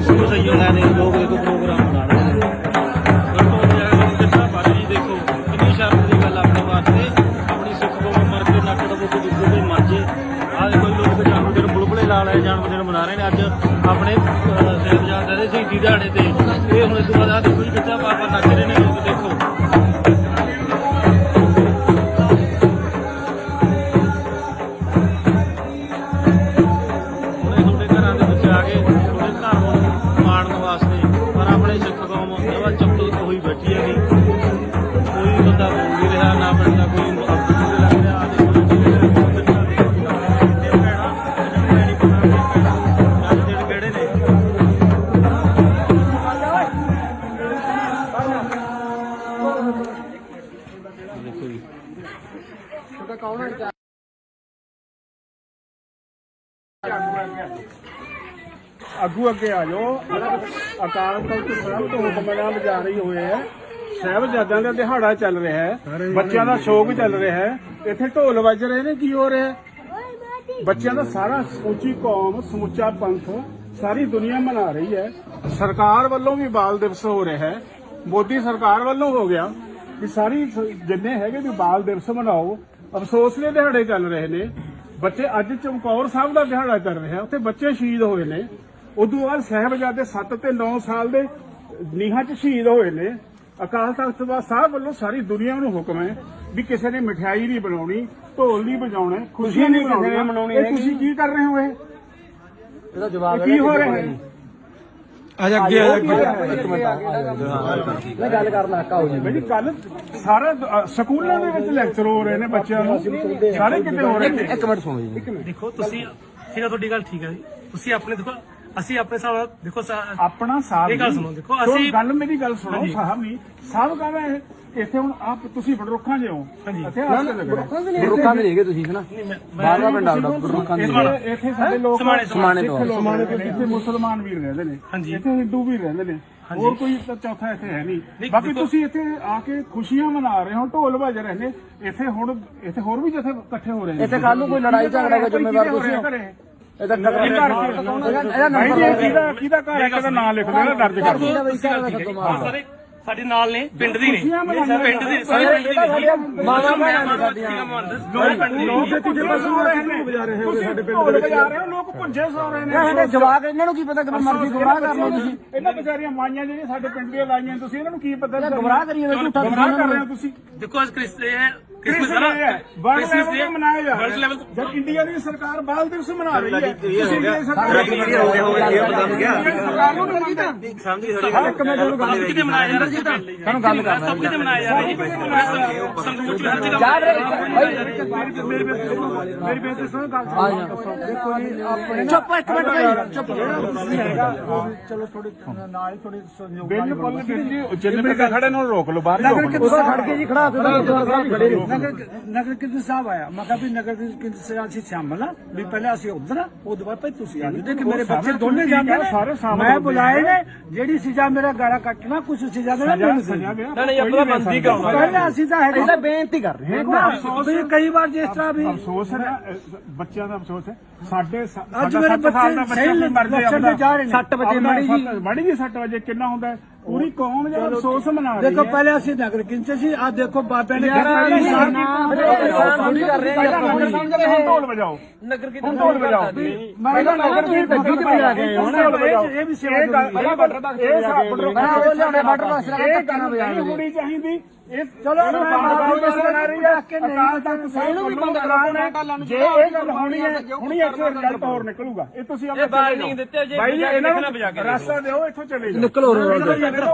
ਦੇਖੋ ਪ੍ਰੋਗਰਾਮ ਬਣਾ ਆਪਣੇ ਵਾਸਤੇ। ਆਪਣੀ ਸੁੱਖ ਕੋ ਮਰ ਨੱਕ ਦਾ ਬੋਤ ਦੁੱਧ ਕੋਈ ਮਰ ਆ ਦੇਖੋ ਲੋਕ ਜਨਮ ਦਿਨ ਬੁਲਬੁਲੇ ਲਾ ਜਨਮ ਦਿਨ ਮਨਾ ਰਹੇ ਨੇ। ਅੱਜ ਆਪਣੇ ਸਹਿਬਜ਼ਾਦੇ ਦੇ ਸ਼ਹੀਦੀ ਦਿਹਾੜੇ ਤੇ, ਇਹ ਹੁਣ ਇਸ ਤੋਂ ਬਾਅਦ ਆ ਦੇਖੋ ਨਹੀਂ ਰਿਹਾ ਨਾ ਬੰਦਾ ਕੋਈ ਅਫਸਰ ਨਹੀਂ ਲੱਗ ਰਿਹਾ ਆ ਦੇਖੋ ਜੀ ਜਿਹੜੇ ਸਾਹਿਬਜ਼ਾਦਿਆਂ ਦਾ ਦਿਹਾੜਾ ਚੱਲ ਰਿਹਾ ਹੈ, ਬੱਚਿਆਂ ਦਾ ਸ਼ੌਕ ਚੱਲ ਰਿਹਾ ਹੈ, ਇੱਥੇ ਢੋਲ ਵੱਜ ਰਹੇ ਨੇ, ਕੀ ਹੋ ਰਿਹਾ ਹੈ? ਬੱਚਿਆਂ ਦਾ ਸਾਰਾ ਸਮੁੱਚੀ ਕੌਮ, ਸਮੁੱਚਾ ਪੰਥ ਸਾਰੀ ਦੁਨੀਆ ਮਨਾ ਰਹੀ ਹੈ। ਸਰਕਾਰ ਵੱਲੋਂ ਵੀ ਬਾਲ ਦਿਵਸ ਹੋ ਰਿਹਾ ਹੈ। ਮੋਦੀ ਸਰਕਾਰ ਵੱਲੋਂ ਹੋ ਗਿਆ ਵੀ ਸਾਰੀ ਜਿੰਨੇ ਹੈਗੇ ਵੀ ਬਾਲ ਦਿਵਸ ਮਨਾਓ। ਅਫਸੋਸ ਦੇ ਦਿਹਾੜੇ ਚੱਲ ਰਹੇ ਨੇ। ਬੱਚੇ ਅੱਜ ਚਮਕੌਰ ਸਾਹਿਬ ਦਾ ਦਿਹਾੜਾ ਚੱਲ ਰਿਹਾ ਉੱਥੇ ਬੱਚੇ ਸ਼ਹੀਦ ਹੋਏ ਨੇ। ਉਦੋਂ ਬਾਅਦ ਸਾਹਿਬਜ਼ਾਦੇ 7 ਤੇ 9 ਸਾਲ ਦੇ ਨੀਹਾਂ 'ਚ ਸ਼ਹੀਦ ਹੋਏ ਨੇ। ਅਕਾਲ ਤਖਤ ਦਾ ਸਾਹਿਬ ਵੱਲੋਂ ਸਾਰੀ ਦੁਨੀਆ ਨੂੰ ਹੁਕਮ ਹੈ ਵੀ ਕਿਸੇ ਨੇ ਮਠਿਆਈ ਨਹੀਂ ਬਣਾਉਣੀ ਢੋਲ ਨਹੀਂ ਵਜਾਉਣਾ ਖੁਸ਼ੀ ਨਹੀਂ ਮਨਾਉਣੀ ਇਹ ਤੁਸੀਂ ਕੀ ਕਰ ਰਹੇ ਹੋ ਇਹ? ਇਹਦਾ ਜਵਾਬ ਕੀ ਹੋ ਰਿਹਾ ਹੈ? ਅੱਜ ਅੱਗੇ ਆ ਇੱਕ ਮਿੰਟ ਮੈਂ ਗੱਲ ਕਰਨਾ ਕਾਓ ਜੀ ਬਈ ਕੱਲ ਸਾਰਾ ਸਕੂਲਾਂ ਦੇ ਵਿੱਚ ਲੈਕਚਰ ਹੋ ਰਹੇ ਨੇ ਬੱਚਿਆਂ ਨੂੰ। ਸਾਰੇ ਕਿਤੇ ਹੋ ਰਹੇ ਨੇ। ਇੱਕ ਮਿੰਟ ਸੁਣੋ ਜੀ। ਦੇਖੋ ਤੁਸੀਂ ਠੀਕ ਹੈ ਤੁਹਾਡੀ ਗੱਲ ਠੀਕ ਹੈ ਜੀ। ਤੁਸੀਂ ਆਪਣੇ ਦੇਖੋ ਅਸੀਂ ਆਪਣੇ ਨਾਲ ਦੇਖੋ ਸਾ- ਆਪਣਾ ਸਾਥ ਇਹ ਗੱਲ ਨਹੀਂ। ਸੁਣੋ, ਦੇਖੋ ਅਸੀਂ- ਗੱਲ ਮੇਰੀ ਗੱਲ ਸੁਣੋ ਹਾਂਜੀ। ਸਾਹਿਬ ਨਹੀਂ ਸਾਹਿਬ ਇਹ ਇੱਥੇ ਹੁਣ ਆਪ ਤੁਸੀਂ ਬੜਰੁੱਖਾਂ ਹੋ। ਹਾਂਜੀ। ਇੱਥੇ ਆ ਕੇ ਲੱਗਣਾ। ਰੁੱਖਾਂ ਦੇ ਤੁਸੀਂ ਹਨਾ? ਬਾਹਰ ਦਾ ਪਿੰਡ ਆਉਂਦਾ ਰੁੱਖਾਂ ਦੇ ਇੱਥੇ ਇੱਥੇ ਸਾਡੇ ਲੋਕ ਸਮਾਣੇ- ਸਮਾਣੇ ਤੋਂ। ਸਿੱਖ ਲੋਕ ਰਹਿੰਦੇ ਨੇ, ਇੱਥੇ ਮੁਸਲਮਾਨ ਵੀ ਰਹਿੰਦੇ ਨੇ। ਹਾਂਜੀ। ਇੱਥੇ ਹਿੰਦੂ ਵੀ ਰਹਿੰਦੇ ਨੇ। ਹੋਰ ਕੋਈ ਤਾਂ ਚੌਥਾ ਇੱਥੇ ਹੈ ਨਹੀਂ। ਨਹੀਂ, ਬਾਕੀ ਦੇਖੋ- ਤੁਸੀਂ ਇੱਥੇ ਆ ਕੇ ਖੁਸ਼ੀਆਂ ਮਨਾ ਰਹੇ ਹੋ ਢੋਲ ਵੱਜ ਰਹੇ ਨੇ। ਇੱਥੇ ਹੁਣ ਇੱਥੇ ਹੋਰ ਵੀ ਜਿੱਥੇ ਇਕੱਠੇ ਹੋ ਰਹੇ ਨੇ। ਇੱਥੇ ਕੱਲ ਨੂੰ ਕੋਈ ਲੜਾਈ ਝਗੜਾ ਹੋਵੇ ਜ਼ਿੰਮੇਵਾਰ ਤੁਸੀਂ ਹੋ। ਘਰੇ? ਇਹਦਾ ਘਰ ਇਹਦਾ ਇਹ ਕਿਹਦਾ ਕਿਹਦਾ ਘਰ ਹੈ ਕਿਹਦਾ ਨਾਂ ਲਿਖ ਦੇਣਾ ਦਰਜ ਕਰ ਦਿਓ। ਹੈ ਸਾਡੇ ਨਾਲ ਨੇ ਪਿੰਡ ਦੀ ਨੇ। ਪਿੰਡ ਦੇ ਸਾਰੇ ਪਿੰਡ ਦੀ ਨੇ। ਮਾਵਾਂ ਨੇ ਸਾਡੀਆਂ। ਸਾਰੇ ਪਿੰਡ ਦੀ ਲੋਕ ਬਸ ਹੋ ਰਹੇ ਨੇ। ਵਜਾ ਰਹੇ ਹੋ ਸਾਡੇ ਪਿੰਡ ਦੇ ਵਿੱਚ। ਰਹੇ ਹੋ ਲੋਕ ਭੁੰਜੇ ਸੌ ਰਹੇ ਨੇ। ਇਹਦੇ ਜਵਾਬ ਇਹਨਾਂ ਨੂੰ ਕੀ ਪਤਾ ਕਿ ਮਰਜ਼ੀ ਗੁੰਮਰਾਹ ਕਰ ਲਓ ਤੁਸੀਂ। ਇਹਨਾਂ ਵਿਚਾਰੀਆਂ ਮਾਈਆਂ ਜਿਹੜੀਆਂ ਸਾਡੇ ਪਿੰਡ ਦੀਆਂ ਲਾਈਆਂ ਤੁਸੀਂ ਇਹਨਾਂ ਨੂੰ ਕੀ ਪਤਾ ਗੁੰਮਰਾਹ ਕਰੀ ਜਾਂਦੇ ਝੂਠਾ ਗੁੰਮਰਾਹ ਕਰ ਰਹੇ ਹੋ ਤੁਸੀਂ। ਦੇਖੋ ਅੱਜ ਕ੍ਰਿਸ ਇਹ ਹੈ। ਕ੍ਰਿਸਮਸ ਹੈ। ਵਰਲਡ ਲੈਵਲ ਤੇ ਮਨਾਇਆ ਜਾ ਵਰਲਡ ਰਿਹਾ। ਲੈਵਲ ਹੈ ਜਦ ਇੰਡੀਆ ਦੀ ਸਰਕਾਰ ਬਾਲ ਦਿਵਸ ਮਨਾ ਰਹੀ ਹੈ ਤੁਸੀਂ ਇੰਡੀਆ ਸਰਕਾਰ ਸਰਕਾਰ ਨੂੰ ਨਹੀਂ ਮੰਨਦੇ ਇੱਕ ਮਿੰਟ ਨੂੰ ਗੱਲ ਕਿਤੇ ਮਨਾਇਆ ਜਾ ਰਿਹਾ ਸੀ ਤੁਹਾਨੂੰ ਗੱਲ ਕਰਨਾ ਸਭ ਕਿਤੇ ਮਨਾਇਆ ਜਾ। ਰਿਹਾ ਜੀ ਸੰਗਰੂਰ ਚ ਹਰ ਜਗ੍ਹਾ ਯਾਦ ਰਹੇ ਮੇਰੀ ਬੇਨਤੀ ਸੁਣੋ ਗੱਲ ਆ ਜਾ ਦੇਖੋ ਜੀ ਆਪਣੇ ਚੁੱਪ ਇੱਕ ਮਿੰਟ ਭਾਈ ਚੁੱਪ ਚਲੋ ਥੋੜੀ ਨਾਲ ਥੋੜੀ ਬਿਲਕੁਲ ਜੀ ਜਿੰਨੇ ਮੇਰੇ ਖੜੇ ਨੂੰ ਰੋਕ ਲਓ ਬਾਹਰ ਰੋਕ ਲਓ। ਉਸ ਖੜ ਕੇ ਜੀ ਖੜਾ ਤੇ ਗੁਰਦੁਆਰਾ ਵੀ ਖੜੇ ਰਹੋ। ਨਗਰ ਨਗਰ ਕੀਰਤਨ ਸਾਹਿਬ ਆਇਆ। ਮੈਂ ਕਿਹਾ ਵੀ ਨਗਰ ਕੀਰਤਨ ਸਾਹਿਬ ਅਸੀਂ ਸ਼ਾਮਲ ਆ। ਵੀ ਪਹਿਲਾਂ ਅਸੀਂ ਉਧਰ ਆ ਉਹਦੇ ਬਾਅਦ ਭਾਈ ਤੁਸੀਂ ਆ ਜਾਓ। ਕਿ ਮੇਰੇ ਬੱਚੇ ਦੋਨੇ ਜਾਂਦੇ ਨੇ। ਸਾਰੇ ਸ਼ਾਮਲ ਮੈਂ ਬੁਲਾਏ ਨੇ। ਜਿਹੜੀ ਸਜ਼ਾ ਮੇਰਾ ਗਾਲਾ ਕੱਟਣਾ ਕੁਝ ਸਜ਼ਾ ਸਜ਼ਾ ਨਹੀਂ ਆਪਣਾ ਬੰਦੀ ਕਰਾਉਣਾ ਅਸੀਂ ਤਾਂ ਹੈਗੇ ਬੇਨਤੀ ਕਰ ਰਹੇ ਅਫਸੋਸ ਕਈ ਵਾਰ ਜਿਸ ਤਰ੍ਹਾਂ ਵੀ ਅਫਸੋਸ ਹੈ ਬੱਚਿਆਂ ਦਾ ਅਫਸੋਸ ਹੈ। ਸਾਡੇ ਅੱਜ ਸਾਡਾ ਮੇਰੇ ਬੱਚੇ ਸਹੀ ਵੀ ਮਰ ਜਾਏ ਲੱਛਣ ਤੇ ਜਾ ਰਹੇ ਨੇ। ਸੱਤ ਵਜੇ ਮਾੜੀ ਜੀ ਮਾੜੀ ਜੀ 6 ਵਜੇ ਕਿੰਨਾ ਹੁੰਦਾ? ਪੂਰੀ ਕੌਮ ਜਿਹੜਾ ਅਫਸੋਸ ਮਨਾ ਰਹੀ ਹੈ। ਦੇਖੋ ਪਹਿਲੇ ਅਸੀਂ ਨਗਰ ਕੀਰਤਨ ਸੀ ਆ ਦੇਖੋ ਬਾਬੇ ਨੇ ਯਾਰ, ਹੁਣ ਢੋਲ ਵਜਾਓ। ਨਗਰ ਕੀ ਹੁਣ ਢੋਲ ਵਜਾਓ। ਪਹਿਲਾਂ ਨਗਰ ਕੀਰਤਨ ਗੱਡੀ 'ਚ ਵਜਾ ਕੇ ਆਏ ਹੋ? ਨਾ। ਢੋਲ ਵਜਾਓ। ਇਹ ਵੀ ਸੇਵਾ ਇਹ ਗੱਲ ਜ਼ਰੂਰੀ ਇਹ ਵਾਟਰ ਬਾਕਸ ਇਹ ਮੈਂ ਹੋਣੀ ਚਾਹੀਦੀ ਇਹ ਚਲੋ ਇਹਨੂੰ ਬੰਦ ਕਰੋ ਜਿਸ ਤਰ੍ਹਾਂ ਰਹੀ। ਹੈ ਅਕਾਲ ਤਖਤ ਸਾਹਿਬ ਨੂੰ ਵੀ ਬੰਦ ਕਰਾਉਣਾ ਜੇ ਇਹ ਗੱਲ ਹੋਣੀ ਹੈ ਹੁਣੀ ਇੱਥੇ ਰਿਜ਼ਲਟ ਹੋਰ ਨਿਕਲੂਗਾ। ਇਹ ਤੁਸੀਂ ਆਪਣੇ ਵਾਰਨਿੰਗ ਦਿੱਤੇ ਜੇ ਬਾਈ ਇਹਨਾਂ ਦੇਖਣਾ ਵਜਾ ਕੇ ਨੂੰ ਰਸਤਾ ਦਿਓ ਇੱਥੋਂ ਚਲੇ ਜਾਓ। ਨਿਕਲੋ ਰੋ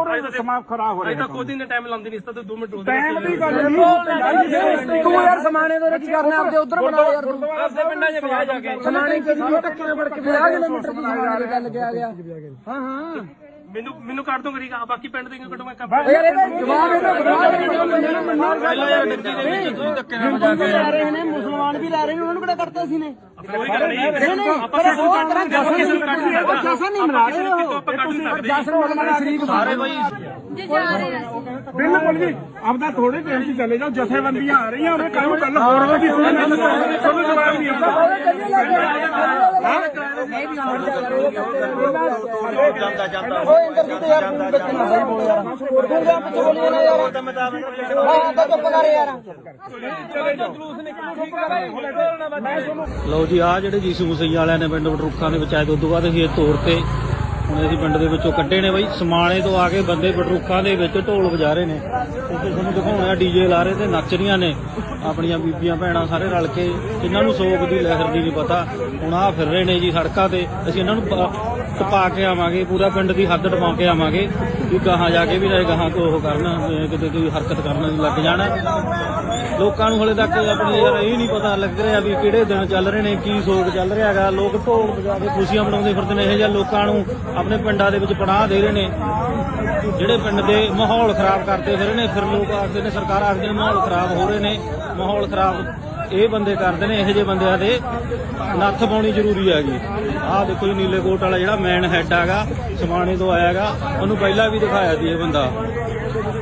ਰੋ ਸਮਾਂ ਖਰਾਬ ਹੋ ਰਿਹਾ ਤਾਂ ਕੋਈ ਦਿਨ ਟਾਈਮ ਲਾਉਂਦੀ ਨਹੀਂ ਇਸ ਤਾਂ 2 ਮਿੰਟ ਰੋਜ਼ ਟਾਈਮ ਦੀ ਗੱਲ ਨਹੀਂ ਤੂੰ ਯਾਰ ਸਮਾਣੇ ਤੋਂ ਕੀ ਕਰਨਾ ਆਪਦੇ ਉਧਰ ਬਣਾ ਯਾਰ ਤੂੰ। ਆਪਦੇ ਪਿੰਡਾਂ 'ਚ ਵਜਾ ਜਾ ਕੇ। ਸਮਾਣੇ ਕਿ ਨਹੀਂ ਟੱਕੇ ਨਾਲ ਫੜ ਕੇ 50 ਕਿਲੋਮੀਟਰ ਦੀ ਸਮਾਣੇ ਦੀ ਗੱਲ ਕਿਹਾ ਗਿਆ। ਹਾਂ ਹਾਂ। ਮੈਨੂੰ ਮੈਨੂੰ ਕੱਢ ਦੋ ਕਰੀਗਾ ਬਾਕੀ ਪਿੰਡ ਦੇ ਕੱਢੋ? ਮੈਂ ਕੰਮ ਯਾਰ ਇਹਦਾ ਜਵਾਬ ਇਹਦਾ ਜਵਾਬ ਹਿੰਦੂ ਵੀ ਲੈ ਰਹੇ ਨੇ ਮੁਸਲਮਾਨ ਵੀ ਲੈ ਰਹੇ ਨੇ ਉਹਨਾਂ ਨੂੰ ਕਿਹੜਾ ਕਰਤਾ ਸੀ ਨੇ? ਕੋਈ ਗੱਲ ਨਹੀਂ। ਨਹੀਂ ਨਹੀਂ ਆਪਾਂ ਪਰ ਉਹ ਜਸ਼ਨ ਤਰ੍ਹਾਂ ਕੱਢ ਜਸ਼ਨ ਜਸ਼ਨ ਕੱਢ ਉਹ ਜਸ਼ਨ ਨਹੀਂ ਮਨਾ ਰਹੇ ਕਿਤੋਂ ਹੋ। ਆਪਾਂ ਕੱਢ ਨਹੀਂ ਸਕਦੇ ਜਸ਼ਨ ਮਨਾਉਣ ਸ਼ਰੀਕ ਸਾਰੇ ਬਈ। ਬਿਲਕੁਲ ਜੀ ਆਪਦਾ ਥੋੜੇ ਟਾਈਮ 'ਚ ਚਲੇ ਜਾਓ ਜਥੇਬੰਦੀਆਂ ਆ ਰਹੀਆਂ ਉਹਨੇ ਕੱਲ ਕੱਲ ਹੋਰ ਹੋ ਗਈ ਤੁਹਾਨੂੰ ਜਵਾਬ ਨਹੀਂ ਆਉਂਦਾ। ਉਹ ਇੰਟਰਵਿਊ ਤੇ ਯਾਰ ਤੂੰ ਬੱਚੇ ਨਾ ਬਾਈ ਬੋਲ ਯਾਰ ਗੁੰਗਾ ਪਿੱਛੇ ਬੋਲੀ ਨਾ ਯਾਰ ਹਾਂ ਤਾਂ ਚੁੱਪ ਕਰ ਯਾਰ ਲਓ ਜੀ ਆ ਜਿਹੜੇ ਜੀਸੂ ਮਸੀਹ ਵਾਲਿਆਂ ਨੇ ਪਿੰਡ ਬਟਰੁੱਖਾਂ ਦੇ ਵਿੱਚ ਆਏ ਤੋਂ ਬਾਅਦ ਅਸੀਂ ਇਹ ਤੋੜ ਤੇ ਹੁਣ ਅਸੀਂ ਪਿੰਡ ਦੇ ਵਿੱਚੋਂ ਕੱਢੇ ਨੇ ਬਾਈ, ਸਮਾਣੇ ਤੋਂ ਆ ਕੇ ਬੰਦੇ ਬਟਰੂਕਾਂ ਦੇ ਵਿੱਚ ਢੋਲ ਵਜਾ ਰਹੇ ਨੇ। ਉੱਥੇ ਤੁਹਾਨੂੰ ਦਿਖਾਉਣਾ ਡੀਜੇ ਲਾ ਰਹੇ ਤੇ ਨੱਚ ਰਹੀਆਂ ਨੇ। ਆਪਣੀਆਂ ਬੀਬੀਆਂ ਭੈਣਾਂ ਸਾਰੇ ਰਲ ਕੇ ਇਹਨਾਂ ਨੂੰ ਸੋਗ ਦੀ ਲਹਿਰ ਦੀ ਨਹੀਂ ਪਤਾ, ਹੁਣ ਆ ਫਿਰ ਰਹੇ ਨੇ ਜੀ ਸੜਕਾਂ ਤੇ। ਅਸੀਂ ਇਹਨਾਂ ਨੂੰ ਪ- ਟਪਾ ਕੇ ਆਵਾਂਗੇ, ਪੂਰਾ ਪਿੰਡ ਦੀ ਹੱਦ ਟਪਾ ਕੇ ਆਵਾਂਗੇ, ਵੀ ਗਾਹਾਂ ਜਾ ਕੇ ਵੀ ਨਾ ਗਾਹਾਂ ਕੋ ਉਹ ਕਰਨ ਅਹ ਕਿਤੇ ਕੋਈ ਹਰਕਤ ਕਰਨ ਲੱਗ ਜਾਣਾ। ਲੋਕਾਂ ਨੂੰ ਹਲੇ ਤੱਕ ਆਪਣੇ ਯਾਰ ਇਹ ਨਹੀਂ ਪਤਾ ਲੱਗ ਰਿਹਾ ਵੀ ਕਿਹੜੇ ਦਿਨ ਚੱਲ ਰਹੇ ਨੇ, ਕੀ ਸੋਗ ਚੱਲ ਰਿਹਾ ਹੈਗਾ। ਲੋਕ ਢੋਲ ਵਜਾ ਕੇ ਖੁਸ਼ੀਆਂ ਮਨਾਉਂਦੇ ਫਿਰਦੇ ਨੇ, ਇਹ ਜਾਂ ਲੋਕਾਂ ਨੂੰ ਆਪਣੇ ਪਿੰਡਾਂ ਦੇ ਵਿੱਚ ਪਨਾਹ ਦੇ ਰਹੇ ਨੇ, ਜਿਹੜੇ ਪਿੰਡ ਦੇ ਮਾਹੌਲ ਖਰਾਬ ਕਰਦੇ ਫਿਰ ਨੇ, ਫਿਰ ਲੋਕ ਆਖਦੇ ਨੇ ਸਰਕਾਰ ਆਖਦੇ ਨੇ ਮਾਹੌਲ ਖਰਾਬ ਹੋ ਰਹੇ ਨੇ, ਮਾਹੌਲ ਖਰਾਬ ਇਹ ਬੰਦੇ ਕਰਦੇ ਨੇ, ਇਹੋ ਜਿਹੇ ਬੰਦਿਆਂ ਦੇ ਨੱਥ ਪਾਉਣੀ ਜ਼ਰੂਰੀ ਹੈਗੀ। ਆਹ ਦੇਖੋ ਜੀ, ਨੀਲੇ ਕੋਟ ਵਾਲਾ ਜਿਹੜਾ ਮੈਨ ਹੈੱਡ ਹੈਗਾ, ਸਮਾਣੇ ਤੋਂ ਆਇਆ ਹੈਗਾ, ਉਹਨੂੰ ਪਹਿਲਾਂ ਵੀ ਦਿਖਾਇਆ ਸੀ ਇਹ ਬੰਦਾ।